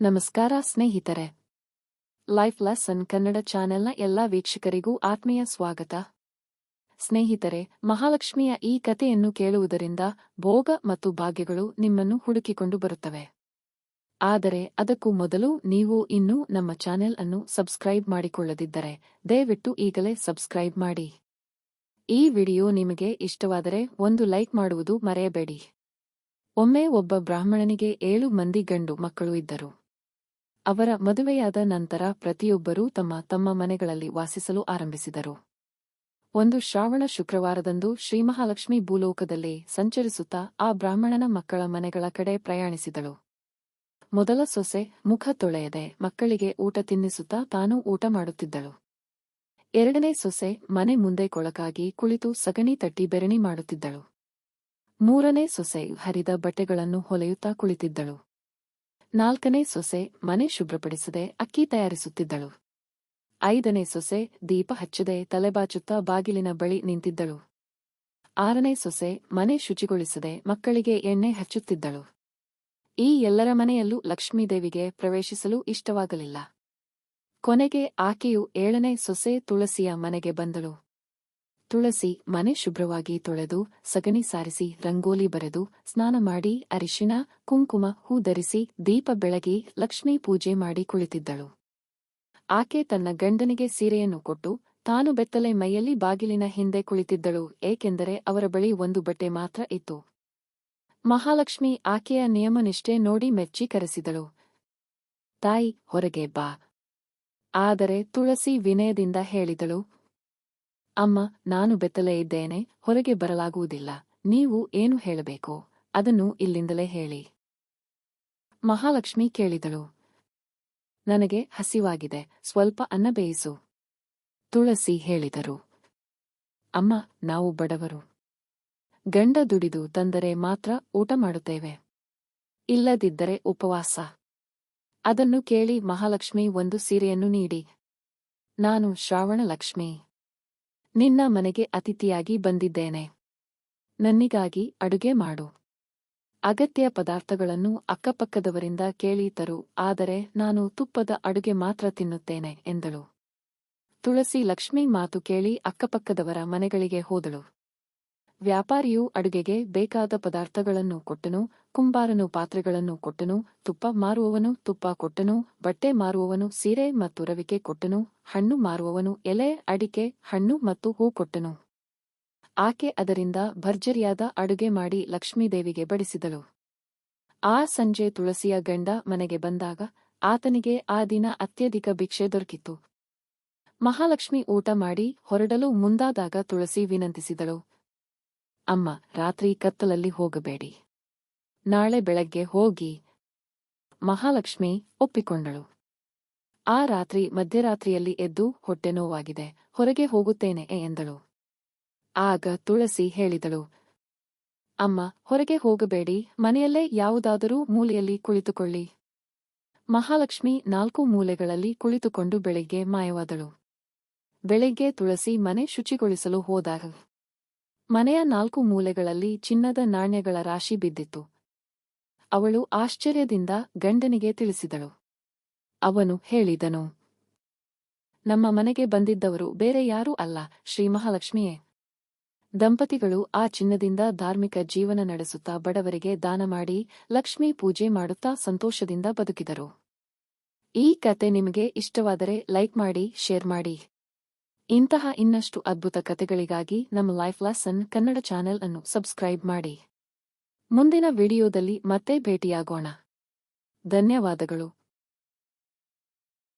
ನಮಸ್ಕಾರ ಸ್ನೇಹಿತರೆ. Life lesson Kannada ಚಾನೆಲ್ನ ಎಲ್ಲಾ ವೀಕ್ಷಕರಿಗೂ ಆತ್ಮೀಯ ಸ್ವಾಗತ. ಸ್ನೇಹಿತರೆ, ಮಹಾಲಕ್ಷ್ಮಿಯ ಈ ಕಥೆಯನ್ನು ಕೇಳುವುದರಿಂದ ಭೋಗ ಮತ್ತು ಭಾಗ್ಯಗಳು ನಿಮ್ಮನ್ನು ಹುಡುಕಿಕೊಂಡು ಬರುತ್ತವೆ. ಆದರೆ ಅದಕ್ಕೂ ಮೊದಲು ನೀವು ಇನ್ನೂ ನಮ್ಮ ಚಾನೆಲ್ ಅನ್ನು ಸಬ್ಸ್ಕ್ರೈಬ್ ಮಾಡಿಕೊಳ್ಳದಿದ್ದರೆ ದಯವಿಟ್ಟು ಈಗಲೇ ಸಬ್ಸ್ಕ್ರೈಬ್ ಮಾಡಿ. ಈ ವಿಡಿಯೋ ನಿಮಗೆ ಇಷ್ಟವಾದರೆ ಒಂದು ಲೈಕ್ ಮಾಡುವುದು ಮರೆಯಬೇಡಿ. ಒಮ್ಮೆ ಒಬ್ಬ ಬ್ರಾಹ್ಮಣನಿಗೆ ಏಳು ಮಂದಿ ಗಂಡು ಮಕ್ಕಳು ಇದ್ದರು. ಅವರ ಮದುವೆಯಾದ ನಂತರ ಪ್ರತಿಯೊಬ್ಬರೂ ತಮ್ಮ ತಮ್ಮ ಮನೆಗಳಲ್ಲಿ ವಾಸಿಸಲು ಆರಂಭಿಸಿದರು. ಒಂದು ಶ್ರಾವಣ ಶುಕ್ರವಾರದಂದು ಶ್ರೀಮಹಾಲಕ್ಷ್ಮಿ ಭೂಲೋಕದಲ್ಲಿ ಸಂಚರಿಸುತ್ತಾ ಆ ಬ್ರಾಹ್ಮಣನ ಮಕ್ಕಳ ಮನೆಗಳ ಕಡೆ ಪ್ರಯಾಣಿಸಿದಳು. ಮೊದಲ ಸೊಸೆ ಮುಖ ತೊಳೆಯದೆ ಮಕ್ಕಳಿಗೆ ಊಟ ತಿನ್ನಿಸುತ್ತಾ ತಾನೂ ಊಟ ಮಾಡುತ್ತಿದ್ದಳು. ಎರಡನೇ ಸೊಸೆ ಮನೆ ಮುಂದೆ ಕೊಳಕಾಗಿ ಕುಳಿತು ಸಗಣಿ ತಟ್ಟಿ ಬೆರಣಿ ಮಾಡುತ್ತಿದ್ದಳು. ಮೂರನೇ ಸೊಸೆ ಹರಿದ ಬಟ್ಟೆಗಳನ್ನು ಹೊಲೆಯುತ್ತಾ ಕುಳಿತಿದ್ದಳು. ನಾಲ್ಕನೇ ಸೊಸೆ ಮನೆ ಶುಭ್ರಪಡಿಸದೆ ಅಕ್ಕಿ ತಯಾರಿಸುತ್ತಿದ್ದಳು. ಐದನೇ ಸೊಸೆ ದೀಪ ಹಚ್ಚದೆ ತಲೆಬಾಚುತ್ತಾ ಬಾಗಿಲಿನ ಬಳಿ ನಿಂತಿದ್ದಳು. ಆರನೇ ಸೊಸೆ ಮನೆ ಶುಚಿಗೊಳಿಸದೆ ಮಕ್ಕಳಿಗೆ ಎಣ್ಣೆ ಹಚ್ಚುತ್ತಿದ್ದಳು. ಈ ಎಲ್ಲರ ಮನೆಯಲ್ಲೂ ಲಕ್ಷ್ಮೀದೇವಿಗೆ ಪ್ರವೇಶಿಸಲು ಇಷ್ಟವಾಗಲಿಲ್ಲ. ಕೊನೆಗೆ ಆಕೆಯು ಏಳನೇ ಸೊಸೆ ತುಳಸಿಯ ಮನೆಗೆ ಬಂದಳು. ತುಳಸಿ ಮನೆ ಶುಭ್ರವಾಗಿ ತೊಳೆದು ಸಗಣಿ ಸಾರಿಸಿ ರಂಗೋಲಿ ಬರೆದು ಸ್ನಾನ ಮಾಡಿ ಅರಿಶಿನ ಕುಂಕುಮ ಹೂ ಧರಿಸಿ ದೀಪ ಬೆಳಗಿ ಲಕ್ಷ್ಮೀ ಪೂಜೆ ಮಾಡಿ ಕುಳಿತಿದ್ದಳು. ಆಕೆ ತನ್ನ ಗಂಡನಿಗೆ ಸೀರೆಯನ್ನು ಕೊಟ್ಟು ತಾನು ಬೆತ್ತಲೆ ಮೈಯಲ್ಲಿ ಬಾಗಿಲಿನ ಹಿಂದೆ ಕುಳಿತಿದ್ದಳು, ಏಕೆಂದರೆ ಅವರ ಬಳಿ ಒಂದು ಬಟ್ಟೆ ಮಾತ್ರ ಇತ್ತು. ಮಹಾಲಕ್ಷ್ಮಿ ಆಕೆಯ ನಿಯಮನಿಷ್ಠೆ ನೋಡಿ ಮೆಚ್ಚಿ ಕರೆಸಿದಳು. ತಾಯಿ, ಹೊರಗೆ ಬಾ ಆದರೆ ತುಳಸಿ ವಿನಯದಿಂದ ಹೇಳಿದಳು ಅಮ್ಮ, ನಾನು ಬೆತ್ತಲೇ ಇದ್ದೇನೆ, ಹೊರಗೆ ಬರಲಾಗುವುದಿಲ್ಲ. ನೀವು ಏನು ಹೇಳಬೇಕು? ಅದನ್ನು ಇಲ್ಲಿಂದಲೇ ಹೇಳಿ. ಮಹಾಲಕ್ಷ್ಮಿ ಕೇಳಿದಳು. ನನಗೆ ಹಸಿವಾಗಿದೆ, ಸ್ವಲ್ಪ ಅನ್ನ ಬೇಯಿಸು. ತುಳಸಿ ಹೇಳಿದರು. ಅಮ್ಮ, ನಾವು ಬಡವರು. ಗಂಡ ದುಡಿದು ತಂದರೆ ಮಾತ್ರ ಊಟ ಮಾಡುತ್ತೇವೆ. ಇಲ್ಲದಿದ್ದರೆ ಉಪವಾಸ. ಅದನ್ನು ಕೇಳಿ ಮಹಾಲಕ್ಷ್ಮಿ ಒಂದು ಸೀರೆಯನ್ನು ನೀಡಿ. ನಾನು ಶ್ರಾವಣ ಲಕ್ಷ್ಮಿ ನಿನ್ನ ಮನೆಗೆ ಅತಿಥಿಯಾಗಿ ಬಂದಿದ್ದೇನೆ. ನನ್ನಿಗಾಗಿ ಅಡುಗೆ ಮಾಡು. ಅಗತ್ಯ ಪದಾರ್ಥಗಳನ್ನು ಅಕ್ಕಪಕ್ಕದವರಿಂದ ಕೇಳಿ ತರು, ಆದರೆ ನಾನು ತುಪ್ಪದ ಅಡುಗೆ ಮಾತ್ರ ತಿನ್ನುತ್ತೇನೆ, ಎಂದಳು. ತುಳಸಿ ಲಕ್ಷ್ಮೀ ಮಾತು ಕೇಳಿ ಅಕ್ಕಪಕ್ಕದವರ ಮನೆಗಳಿಗೆ ಹೋದಳು. ವ್ಯಾಪಾರಿಯು ಅಡುಗೆಗೆ ಬೇಕಾದ ಪದಾರ್ಥಗಳನ್ನು ಕೊಟ್ಟನು, ಕುಂಬಾರನು ಪಾತ್ರೆಗಳನ್ನು ಕೊಟ್ಟನು, ತುಪ್ಪ ಮಾರುವವನು ತುಪ್ಪ ಕೊಟ್ಟನು, ಬಟ್ಟೆ ಮಾರುವವನು ಸೀರೆ ಮತ್ತು ರವಿಕೆ ಕೊಟ್ಟನು, ಹಣ್ಣು ಮಾರುವವನು ಎಲೆ, ಅಡಿಕೆ, ಹಣ್ಣು ಮತ್ತು ಹೂ ಕೊಟ್ಟನು. ಆಕೆ ಅದರಿಂದ ಭರ್ಜರಿಯಾದ ಅಡುಗೆ ಮಾಡಿ ಲಕ್ಷ್ಮೀದೇವಿಗೆ ಬಡಿಸಿದಳು. ಆ ಸಂಜೆ ತುಳಸಿಯ ಗಂಡ ಮನೆಗೆ ಬಂದಾಗ ಆತನಿಗೆ ಆ ದಿನ ಅತ್ಯಧಿಕ ಭಿಕ್ಷೆ ದೊರಕಿತು ಮಹಾಲಕ್ಷ್ಮಿ ಊಟ ಮಾಡಿ ಹೊರಡಲು ಮುಂದಾದಾಗ ತುಳಸಿ ವಿನಂತಿಸಿದಳು ಅಮ್ಮ, ರಾತ್ರಿ ಕತ್ತಲಲ್ಲಿ ಹೋಗಬೇಡಿ. ನಾಳೆ ಬೆಳಗ್ಗೆ ಹೋಗಿ ಮಹಾಲಕ್ಷ್ಮಿ ಒಪ್ಪಿಕೊಂಡಳು. ಆ ರಾತ್ರಿ ಮಧ್ಯರಾತ್ರಿಯಲ್ಲಿ ಎದ್ದು ಹೊಟ್ಟೆ ನೋವಾಗಿದೆ, ಹೊರಗೆ ಹೋಗುತ್ತೇನೆ ಎಂದಳು. ಆಗ ತುಳಸಿ ಹೇಳಿದಳು, ಅಮ್ಮ, ಹೊರಗೆ ಹೋಗಬೇಡಿ, ಮನೆಯಲ್ಲೇ ಯಾವುದಾದರೂ ಮೂಲೆಯಲ್ಲಿ ಕುಳಿತುಕೊಳ್ಳಿ. ಮಹಾಲಕ್ಷ್ಮಿ ನಾಲ್ಕು ಮೂಲೆಗಳಲ್ಲಿ ಕುಳಿತುಕೊಂಡು ಬೆಳಿಗ್ಗೆ ಮಾಯವಾದಳು. ಬೆಳಿಗ್ಗೆ ತುಳಸಿ ಮನೆ ಶುಚಿಗೊಳಿಸಲು ಹೋದಾಗ ಮನೆಯ ನಾಲ್ಕು ಮೂಲೆಗಳಲ್ಲಿ ಚಿನ್ನದ ನಾಣ್ಯಗಳ ರಾಶಿ ಬಿದ್ದಿತ್ತು ಅವಳು ಆಶ್ಚರ್ಯದಿಂದ ಗಂಡನಿಗೆ ತಿಳಿಸಿದಳು. ಅವನು ಹೇಳಿದನು, ನಮ್ಮ ಮನೆಗೆ ಬಂದಿದ್ದವರು ಬೇರೆ ಯಾರೂ ಅಲ್ಲ, ಶ್ರೀ ಮಹಾಲಕ್ಷ್ಮಿಯೇ. ದಂಪತಿಗಳು ಆ ಚಿನ್ನದಿಂದ ಧಾರ್ಮಿಕ ಜೀವನ ನಡೆಸುತ್ತಾ ಬಡವರಿಗೆ ದಾನ ಮಾಡಿ ಲಕ್ಷ್ಮೀ ಪೂಜೆ ಮಾಡುತ್ತಾ ಸಂತೋಷದಿಂದ ಬದುಕಿದರು. ಈ ಕತೆ ನಿಮಗೆ ಇಷ್ಟವಾದರೆ ಲೈಕ್ ಮಾಡಿ, ಶೇರ್ ಮಾಡಿ. ಇಂತಹ ಇನ್ನಷ್ಟು ಅದ್ಭುತ ಕಥೆಗಳಿಗಾಗಿ ನಮ್ಮ ಲೈಫ್ ಲೆಸನ್ ಕನ್ನಡ ಚಾನೆಲ್ ಅನ್ನು ಸಬ್ಸ್ಕ್ರೈಬ್ ಮಾಡಿ. ಮುಂದಿನ ವಿಡಿಯೋದಲ್ಲಿ ಮತ್ತೆ ಭೇಟಿಯಾಗೋಣ. ಧನ್ಯವಾದಗಳು.